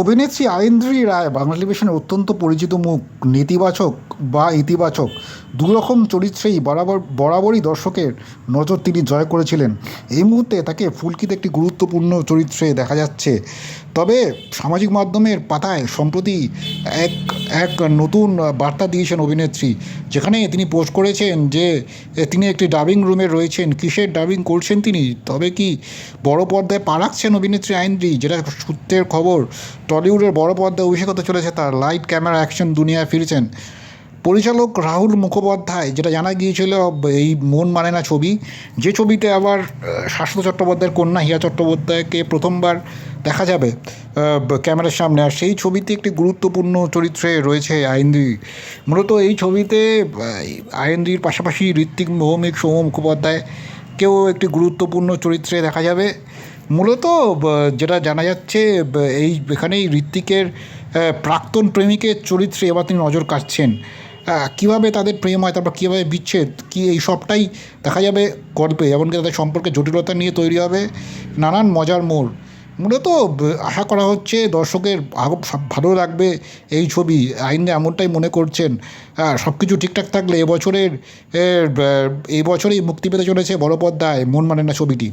অভিনেত্রী আইন্দ্রি রায় বাংলা টেলিভিশনের অত্যন্ত পরিচিত মুখ, নেতিবাচক বা ইতিবাচক, দুরকম চরিত্রেই বরাবর, বরাবরই দর্শকের নজর তিনি জয় করেছিলেন। এই মুহূর্তে তাকে ফুলকিতে একটি গুরুত্বপূর্ণ চরিত্রে দেখা যাচ্ছে। তবে সামাজিক মাধ্যমের পাতায় সম্প্রতি এক এক নতুন বার্তা দিয়েছেন অভিনেত্রী, যেখানে তিনি পোস্ট করেছেন যে তিনি একটি ডাবিং রুমে রয়েছেন। কিসের ডাবিং করছেন তিনি? তবে কি বড় পর্দায় পা রাখছেন অভিনেত্রী আইন্দ্রি যেটা সূত্রের খবর? টলিউডের বড় পর্দায় অভিষেক হতে চলেছে তার লাইট ক্যামেরা অ্যাকশন দুনিয়ায় ফিরেছেন। পরিচালক রাহুল মুখোপাধ্যায় যেটা জানা গিয়েছিল এই মন মানে না ছবি যে ছবিতে আবার শাশ্বত চট্টোপাধ্যায়ের কন্যা হিয়া চট্টোপাধ্যায়কে প্রথমবার দেখা যাবে ক্যামেরার সামনে। আর সেই ছবিতে একটি গুরুত্বপূর্ণ চরিত্রে রয়েছে আইন্দ্রি মূলত এই ছবিতে আহ, আইন্দ্রির পাশাপাশি ঋত্বিক ভৌমিক সৌম মুখোপাধ্যায় কেউ একটি গুরুত্বপূর্ণ চরিত্রে দেখা যাবে। মূলত যেটা জানা যাচ্ছে এই, এখানেই ঋত্বিকের প্রাক্তন প্রেমিকের চরিত্রে এবার তিনি নজর কাটছেন কীভাবে তাদের প্রেম হয়, তারপর কীভাবে বিচ্ছেদ, কী এই সবটাই দেখা যাবে গল্পে, এমনকি তাদের সম্পর্কে জটিলতা নিয়ে তৈরি হবে। নানান মজার মোড়। মূলত আশা করা হচ্ছে দর্শকের ভালো লাগবে এই ছবি। আইনে এমনটাই মনে করছেন। সব কিছু ঠিকঠাক থাকলে এবছরের এবছরেই এই বছরেই মুক্তি পেতে চলেছে বড় পর্দায় মন মানে না ছবিটি।